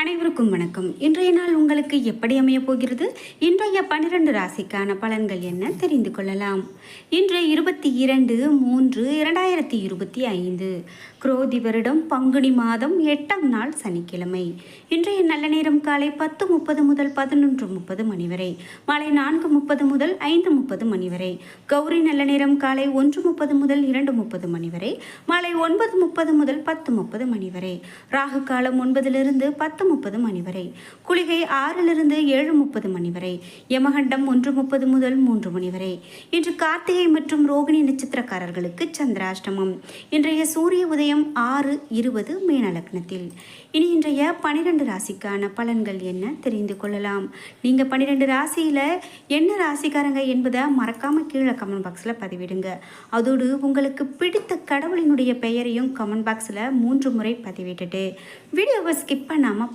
அனைவருக்கும் வணக்கம். இன்றைய நாள் உங்களுக்கு எப்படி அமைய போகிறது? இன்றைய பன்னிரண்டு ராசிக்கான பலன்கள் என்ன? தெரிந்து கொள்ளலாம். இன்று இருபத்தி இரண்டு மூன்று இரண்டாயிரத்தி இருபத்தி ஐந்து. குரோதி வருடம் பங்குனி மாதம் எட்டாம் நாள் சனிக்கிழமை. இன்றைய நல்ல நேரம் காலை பத்து முப்பது முதல் பதினொன்று முப்பது மணி வரை. மாலை நான்கு முப்பது முதல் ஐந்து முப்பது மணி வரை. கௌரி நல்ல நேரம் காலை ஒன்று முப்பது முதல் இரண்டு முப்பது மணி வரை. மாலை ஒன்பது முப்பது முதல் பத்து முப்பது மணி வரை. ராகு காலம் ஒன்பதிலிருந்து பத்து முப்பது மணி வரை. குளிகை ஆறிலிருந்து ஏழு முப்பது மணி வரை. யமகண்டம் ஒன்று முப்பது முதல் மூன்று மணி வரை. இன்று கார்த்திகை மற்றும் ரோகிணி நட்சத்திரக்காரர்களுக்கு சந்திராஷ்டமம். இன்றைய சூரிய உதயம் ஆறு இருபது மீன லக்னத்தில் இனி இன்றைய பனிரெண்டு ராசிக்கான பலன்கள் என்ன தெரிந்து கொள்ளலாம். நீங்கள் பன்னிரெண்டு ராசியில் என்ன ராசிக்காரங்க என்பதை மறக்காமல் கீழே கமெண்ட் பாக்ஸில் பதிவிடுங்க. அதோடு உங்களுக்கு பிடித்த கடவுளினுடைய பெயரையும் கமெண்ட் பாக்ஸில் மூன்று முறை பதிவிட்டுட்டு வீடியோவை ஸ்கிப் பண்ணாமல்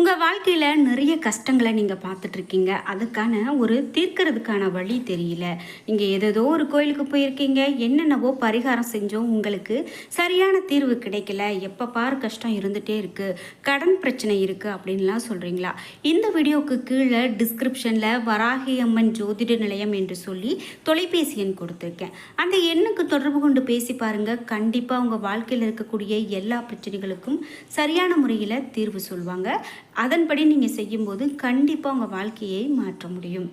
உங்கள் வாழ்க்கையில் நிறைய கஷ்டங்களை நீங்கள் பார்த்துட்ருக்கீங்க. அதுக்கான ஒரு தீர்க்கறதுக்கான வழி தெரியல. நீங்கள் ஏதேதோ ஒரு கோயிலுக்கு போயிருக்கீங்க. என்னென்னவோ பரிகாரம் செஞ்சோம். உங்களுக்கு சரியான தீர்வு கிடைக்கல. எப்போ பார் கஷ்டம் இருந்துகிட்டே இருக்குது கடன் பிரச்சனை இருக்குது அப்படின்லாம் சொல்கிறீங்களா இந்த வீடியோவுக்கு கீழே டிஸ்கிரிப்ஷனில் வராகி அம்மன் ஜோதிட நிலையம் என்று சொல்லி தொலைபேசி எண் கொடுத்துருக்கேன். அந்த எண்ணுக்கு தொடர்பு கொண்டு பேசி பாருங்கள் கண்டிப்பாக உங்கள் வாழ்க்கையில் இருக்கக்கூடிய எல்லா பிரச்சனைகளுக்கும் சரியான முறையில் தீர்வு சொல்லுவாங்க அதன்படி நீங்கள் செய்யும்போது கண்டிப்பாக உங்கள் வாழ்க்கையை மாற்ற முடியும்.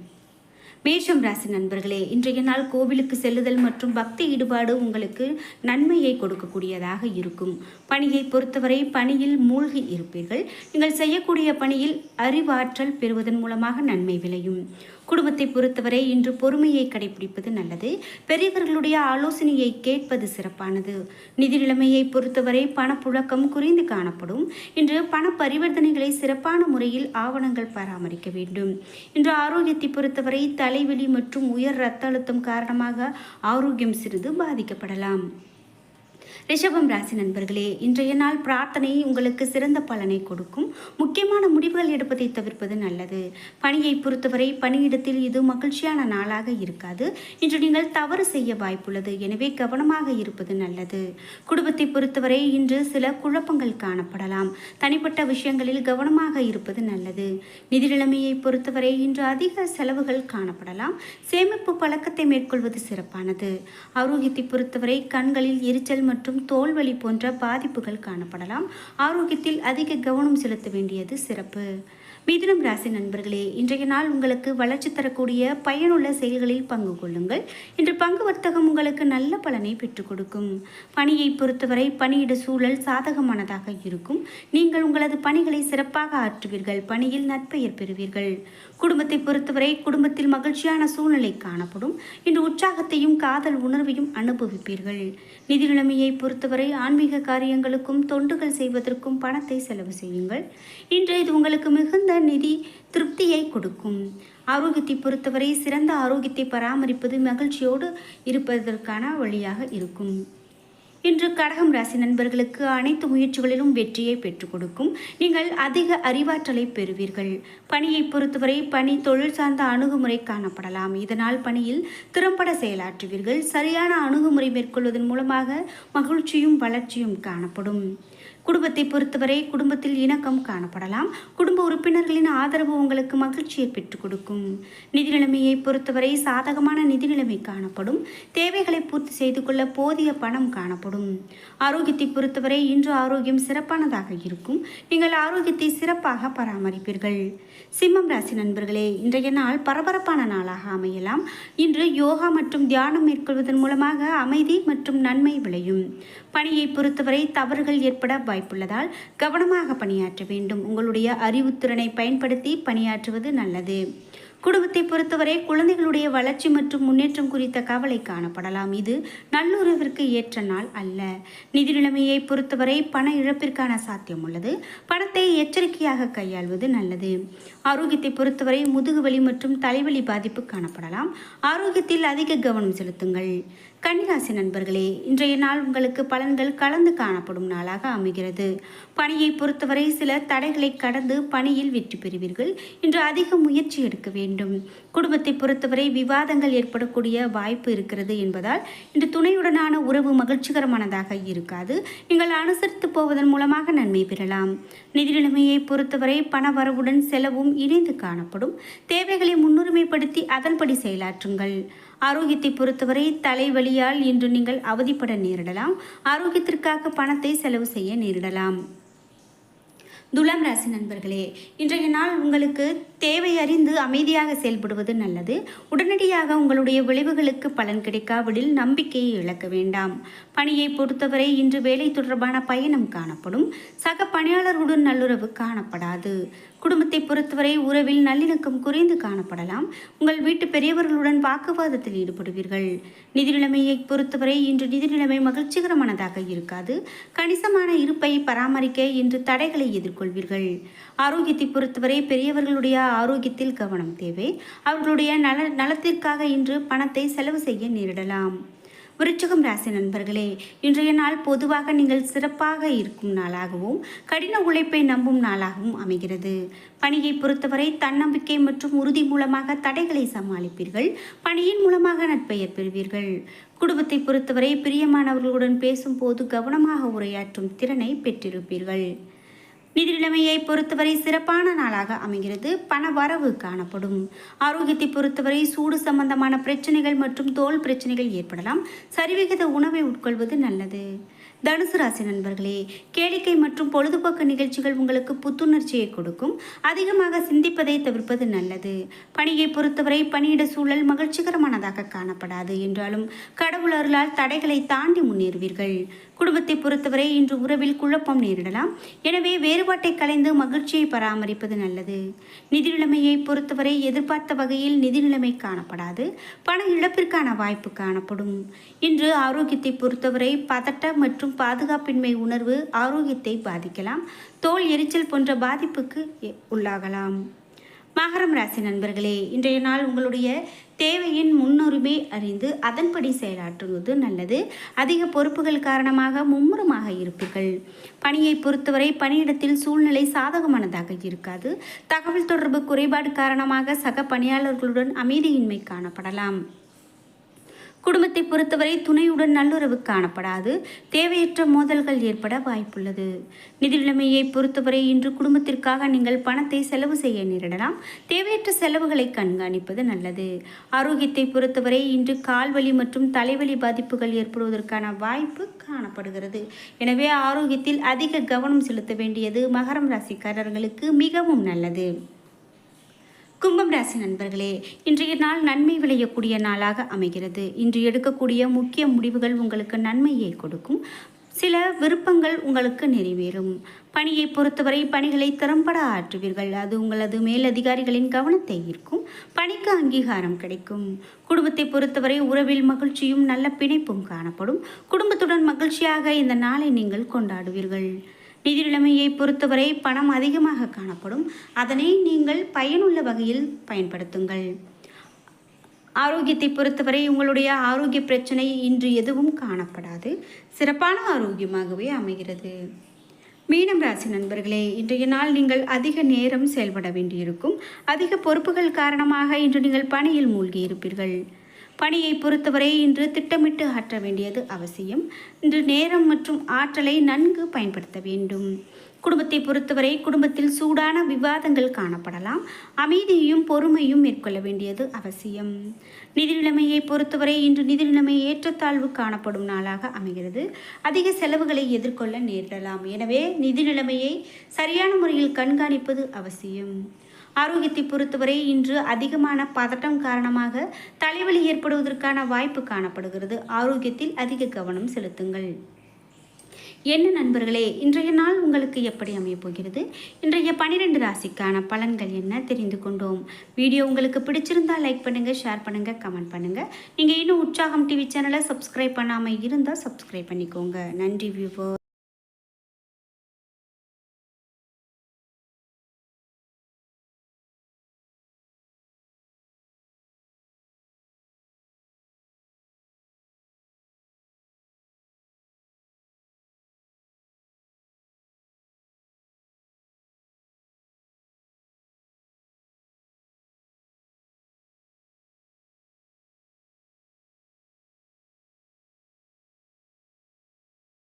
மேஷம் ராசி நண்பர்களே இன்றைய நாள் கோவிலுக்கு செல்லுதல் மற்றும் பக்தி ஈடுபாடு உங்களுக்கு நன்மையை கொடுக்கக்கூடியதாக இருக்கும். பணியை பொறுத்தவரை பணியில் மூழ்கி இருப்பீர்கள். நீங்கள் செய்யக்கூடிய பணியில் அறிவாற்றல் பெறுவதன் மூலமாக நன்மை விளையும். குடும்பத்தை பொறுத்தவரை இன்று பொறுமையை கடைபிடிப்பது நல்லது. பெரியவர்களுடைய ஆலோசனையை கேட்பது சிறப்பானது. நிதி நிலைமையை பொறுத்தவரை பணப்புழக்கம் குறைந்து காணப்படும். இன்று பண பரிவர்த்தனைகளை சிறப்பான முறையில் ஆவணங்கள் பராமரிக்க வேண்டும். இன்று ஆரோக்கியத்தை பொறுத்தவரை தலைவலி மற்றும் உயர் இரத்த அழுத்தம் காரணமாக ஆரோக்கியம் சிறிது பாதிக்கப்படலாம். ரிஷபம் ராசி நண்பர்களே இன்றைய நாள் பிரார்த்தனை உங்களுக்கு சிறந்த பலனை கொடுக்கும். முக்கியமான முடிவுகள் எடுப்பதை தவிர்ப்பது நல்லது. பணியை பொறுத்தவரை பணியிடத்தில் இது மகிழ்ச்சியான நாளாக இருக்காது. இன்று நீங்கள் தவறு செய்ய வாய்ப்புள்ளது. எனவே கவனமாக இருப்பது நல்லது. குடும்பத்தை பொறுத்தவரை இன்று சில குழப்பங்கள் காணப்படலாம். தனிப்பட்ட விஷயங்களில் கவனமாக இருப்பது நல்லது. நிதி நிலைமையை பொறுத்தவரை இன்று அதிக செலவுகள் காணப்படலாம். சேமிப்பு பழக்கத்தை மேற்கொள்வது சிறப்பானது. ஆரோக்கியத்தை பொறுத்தவரை கண்களில் எரிச்சல் மற்றும் தோல்வலி போன்ற பாதிப்புகள் காணப்படலாம். ஆரோக்கியத்தில் அதிக கவனம் செலுத்த வேண்டியது சிறப்பு. மிதுனம் ராசி நண்பர்களே இன்றைய நாள் உங்களுக்கு வளர்ச்சி தரக்கூடிய பயனுள்ள செயல்களில் பங்கு கொள்ளுங்கள். இன்று பங்கு வர்த்தகம் உங்களுக்கு நல்ல பலனை பெற்றுக் கொடுக்கும். பணியை பொறுத்தவரை பணியிட சூழல் சாதகமானதாக இருக்கும். நீங்கள் உங்களது பணிகளை சிறப்பாக ஆற்றுவீர்கள் பணியில் நற்பெயர் பெறுவீர்கள். குடும்பத்தை பொறுத்தவரை குடும்பத்தில் மகிழ்ச்சியான சூழ்நிலை காணப்படும். இன்று உற்சாகத்தையும் காதல் உணர்வையும் அனுபவிப்பீர்கள். நிதி நிலைமையை பொறுத்தவரை ஆன்மீக காரியங்களுக்கும் தொண்டுகள் செய்வதற்கும் பணத்தை செலவு செய்யுங்கள். இன்று இது உங்களுக்கு மிகுந்த நிதி திருப்தியை கொடுக்கும். ஆரோக்கியத்தை பொறுத்தவரை சிறந்த ஆரோக்கியத்தை பராமரிப்பது மகிழ்ச்சியோடு இருப்பதற்கான வழியாக இருக்கும். இன்று கடகம் ராசி நண்பர்களுக்கு அனைத்து முயற்சிகளிலும் வெற்றியை பெற்றுக் கொடுக்கும். நீங்கள் அதிக அறிவாற்றலை பெறுவீர்கள். பணியை பொறுத்தவரை பணி தொழில் சார்ந்த அணுகுமுறை காணப்படலாம். இதனால் பணியில் திறம்பட செயலாற்றுவீர்கள். சரியான அணுகுமுறை மேற்கொள்வதன் மூலமாக மகிழ்ச்சியும் வளர்ச்சியும் காணப்படும். குடும்பத்தை பொறுத்தவரை குடும்பத்தில் இணக்கம் காணப்படலாம். குடும்ப உறுப்பினர்களின் ஆதரவு உங்களுக்கு மகிழ்ச்சியை பெற்றுக் கொடுக்கும். நிதி நிலைமையை பொறுத்தவரை சாதகமான நிதி நிலைமை காணப்படும். தேவைகளை பூர்த்தி செய்து கொள்ள போதிய பணம் காணப்படும். ஆரோக்கியத்தை பொறுத்தவரை இன்று ஆரோக்கியம் சிறப்பானதாக இருக்கும். நீங்கள் ஆரோக்கியத்தை சிறப்பாக பராமரிப்பீர்கள். சிம்மம் ராசி நண்பர்களே இன்றைய நாள் பரபரப்பான நாளாக அமையலாம். இன்று யோகா மற்றும் தியானம் மேற்கொள்வதன் மூலமாக அமைதி மற்றும் நன்மை விளையும். பணியை பொறுத்தவரை தவறுகள் ஏற்பட வாய்ப்புள்ளதால் கவனமாக பணியாற்ற வேண்டும். உங்களுடைய அறிவுத்திறனை பயன்படுத்தி பணியாற்றுவது நல்லது. குடும்பத்தை பொறுத்தவரை குழந்தைகளுடைய வளர்ச்சி மற்றும் முன்னேற்றம் குறித்த கவலை காணப்படலாம். இது நல்லுறவிற்கு ஏற்ற நாள் அல்ல. நிதி நிலைமையை பொறுத்தவரை பண இழப்பிற்கான சாத்தியம் உள்ளது. பணத்தை எச்சரிக்கையாக கையாள்வது நல்லது. ஆரோக்கியத்தை பொறுத்தவரை முதுகுவலி மற்றும் தலைவலி பாதிப்பு காணப்படலாம். ஆரோக்கியத்தில் அதிக கவனம் செலுத்துங்கள். கன்னிராசி நண்பர்களே இன்றைய நாள் உங்களுக்கு பலன்கள் கலந்து காணப்படும் நாளாக அமைகிறது. பணியை பொறுத்தவரை சில தடைகளை கடந்து பணியில் வெற்றி பெறுவீர்கள். இன்று அதிக முயற்சி எடுக்க வேண்டும் வேண்டும். குடும்பத்தை பொறுத்தவரை விவாதங்கள் ஏற்படக்கூடிய வாய்ப்பு இருக்கிறது என்பதால் இந்த துணையுடனான உறவு மகிழ்ச்சிகரமானதாக இருக்காது. நீங்கள் அனுசரித்து போவதன் மூலமாக நன்மை பெறலாம். நிதி நிலைமையை பொறுத்தவரை பண வரவுடன் செலவும் இணைந்து காணப்படும். தேவைகளை முன்னுரிமைப்படுத்தி அதன்படி செயலாற்றுங்கள். ஆரோக்கியத்தை பொறுத்தவரை தலைவலியால் இன்று நீங்கள் அவதிப்பட நேரிடலாம். ஆரோக்கியத்திற்காக பணத்தை செலவு செய்ய நேரிடலாம். துலாம் ராசி நண்பர்களே இன்றைய நாள் உங்களுக்கு தேவை அறிந்து அமைதியாக செயல்படுவது நல்லது. உடனடியாக உங்களுடைய விளைவுகளுக்கு பலன் கிடைக்காவிடில் நம்பிக்கையை இழக்க வேண்டாம். பணியை பொறுத்தவரை இன்று வேலை தொடர்பான பயணம் காணப்படும். சக பணியாளர்களுடன் நல்லுறவு காணப்படாது. குடும்பத்தை பொறுத்தவரை உறவில் நல்லிணக்கம் குறைந்து காணப்படலாம். உங்கள் வீட்டு பெரியவர்களுடன் வாக்குவாதத்தில் ஈடுபடுவீர்கள். நிதி நிலைமையை பொறுத்தவரை இன்று நிதி நிலைமை மகிழ்ச்சிகரமானதாக இருக்காது. கணிசமான இருப்பை பராமரிக்க இன்று தடைகளை எதிர்கொள்வீர்கள். ஆரோக்கியத்தை பொறுத்தவரை பெரியவர்களுடைய ஆரோக்கியத்தில் கவனம் தேவை. அவர்களுடைய நல நலத்திற்காக இன்று பணத்தை செலவு செய்ய நேரிடலாம். விருச்சகம் ராசி நண்பர்களே இன்றைய நாள் பொதுவாக நீங்கள் சிறப்பாக இருக்கும் நாளாகவும் கடின உழைப்பை நம்பும் நாளாகவும் அமைகிறது. பணியை பொறுத்தவரை தன்னம்பிக்கை மற்றும் உறுதி மூலமாக தடைகளை சமாளிப்பீர்கள். பணியின் மூலமாக நட்பெயர் பெறுவீர்கள். குடும்பத்தை பொறுத்தவரை பிரியமானவர்களுடன் பேசும்போது கவனமாக உரையாற்றும் திறனை பெற்றிருப்பீர்கள். நிதி நிலைமையை பொறுத்தவரை சிறப்பான நாளாக அமைகிறது. பண வரவு காணப்படும். ஆரோக்கியத்தை பொறுத்தவரை சூடு சம்பந்தமான பிரச்சனைகள் மற்றும் தோல் பிரச்சனைகள் ஏற்படலாம். சரிவிகித உணவை உட்கொள்வது நல்லது. தனுசு ராசி நண்பர்களே கேளிக்கை மற்றும் பொழுதுபோக்கு நிகழ்ச்சிகள் உங்களுக்கு புத்துணர்ச்சியை கொடுக்கும். அதிகமாக சிந்திப்பதை தவிர்ப்பது நல்லது. பணியை பொறுத்தவரை பணியிட சூழல் மகிழ்ச்சிகரமானதாக காணப்படாது என்றாலும் கடவுள் அருளால் தடைகளை தாண்டி முன்னேறுவீர்கள். குடும்பத்தை பொறுத்தவரை இன்று உறவில் குழப்பம் நேரிடலாம். எனவே வேறுபாட்டை கலைந்து மகிழ்ச்சியை பராமரிப்பது நல்லது. நிதி நிலைமையை பொறுத்தவரை எதிர்பார்த்த வகையில் நிதி நிலைமை காணப்படாது. பண இழப்பிற்கான வாய்ப்பு காணப்படும். இன்று ஆரோக்கியத்தை பொறுத்தவரை பதட்டம் மற்றும் மற்றும் பாதுகாப்பின்மை உணர்வு ஆரோக்கியத்தை பாதிக்கலாம். தோல் எரிச்சல் போன்ற பாதிப்புக்கு உள்ளாகலாம். மகரம் ராசி நண்பர்களே இன்றைய நாள் உங்களுடைய தேவையின் முன்னுரிமை அறிந்து அதன்படி செயலாற்றுவது நல்லது. அதிக பொறுப்புகள் காரணமாக மும்முரமாக இருப்பீர்கள். பணியை பொறுத்தவரை பணியிடத்தில் சூழ்நிலை சாதகமானதாக இருக்காது. தகவல் தொடர்பு குறைபாடு காரணமாக சக பணியாளர்களுடன் அமைதியின்மை காணப்படலாம். குடும்பத்தை பொறுத்தவரை துணையுடன் நல்லுறவு காணப்படாது. தேவையற்ற மோதல்கள் ஏற்பட வாய்ப்புள்ளது. நிதி நிலைமையை பொறுத்தவரை இன்று குடும்பத்திற்காக நீங்கள் பணத்தை செலவு செய்ய நேரிடலாம். தேவையற்ற செலவுகளை கண்காணிப்பது நல்லது. ஆரோக்கியத்தை பொறுத்தவரை இன்று கால்வலி மற்றும் தலைவலி பாதிப்புகள் ஏற்படுவதற்கான வாய்ப்பு காணப்படுகிறது. எனவே ஆரோக்கியத்தில் அதிக கவனம் செலுத்த வேண்டியது மகரம் ராசிக்காரர்களுக்கு மிகவும் நல்லது. கும்பம் ராசி நண்பர்களே இன்றைய நாள் நன்மை விளையக்கூடிய நாளாக அமைகிறது. இன்று எடுக்கக்கூடிய முக்கிய முடிவுகள் உங்களுக்கு நன்மையை கொடுக்கும். சில விருப்பங்கள் உங்களுக்கு நிறைவேறும். பணியை பொறுத்தவரை பணிகளை திறம்பட ஆற்றுவீர்கள். அது உங்களது மேலதிகாரிகளின் கவனத்தை ஈர்க்கும். பணிக்கு அங்கீகாரம் கிடைக்கும். குடும்பத்தை பொறுத்தவரை உறவில் மகிழ்ச்சியும் நல்ல பிணைப்பும் காணப்படும். குடும்பத்துடன் மகிழ்ச்சியாக இந்த நாளை நீங்கள் கொண்டாடுவீர்கள். நிதி நிலைமையை பொறுத்தவரை பணம் அதிகமாக காணப்படும். அதனை நீங்கள் பயனுள்ள வகையில் பயன்படுத்துங்கள். ஆரோக்கியத்தை பொறுத்தவரை உங்களுடைய ஆரோக்கிய பிரச்சனை இன்று எதுவும் காணப்படாது. சிறப்பான ஆரோக்கியமாகவே அமைகிறது. மீனம் ராசி நண்பர்களே இன்றைய நாள் நீங்கள் அதிக நேரம் செயல்பட வேண்டியிருக்கும். அதிக பொறுப்புகள் காரணமாக இன்று நீங்கள் பணியில் மூழ்கி இருப்பீர்கள் பணியை பொறுத்தவரை இன்று திட்டமிட்டு ஆற்ற வேண்டியது அவசியம். இன்று நேரம் மற்றும் ஆற்றலை நன்கு பயன்படுத்த வேண்டும். குடும்பத்தை பொறுத்தவரை குடும்பத்தில் சூடான விவாதங்கள் காணப்படலாம். அமைதியையும் பொறுமையும் மேற்கொள்ள வேண்டியது அவசியம். நிதி நிலைமையை பொறுத்தவரை இன்று நிதி நிலைமை ஏற்றத்தாழ்வு காணப்படும் நாளாக அமைகிறது. அதிக செலவுகளை எதிர்கொள்ள நேரிடலாம். எனவே நிதி நிலைமையை சரியான முறையில் கண்காணிப்பது அவசியம். ஆரோக்கியத்தை பொறுத்தவரை இன்று அதிகமான பதட்டம் காரணமாக தலைவலி ஏற்படுவதற்கான வாய்ப்பு காணப்படுகிறது. ஆரோக்கியத்தில் அதிக கவனம் செலுத்துங்கள். என்ன நண்பர்களே இன்றைய நாள் உங்களுக்கு எப்படி அமையப் போகிறது? இன்றைய பனிரெண்டு ராசிக்கான பலன்கள் என்ன தெரிந்து கொண்டோம். வீடியோ உங்களுக்கு பிடிச்சிருந்தால் லைக் பண்ணுங்கள் ஷேர் பண்ணுங்கள் கமெண்ட் பண்ணுங்கள் நீங்கள் இன்னும் உற்சாகம் டிவி சேனலை சப்ஸ்கிரைப் பண்ணாமல் இருந்தால் சப்ஸ்கிரைப் பண்ணிக்கோங்க. நன்றி வியூவர்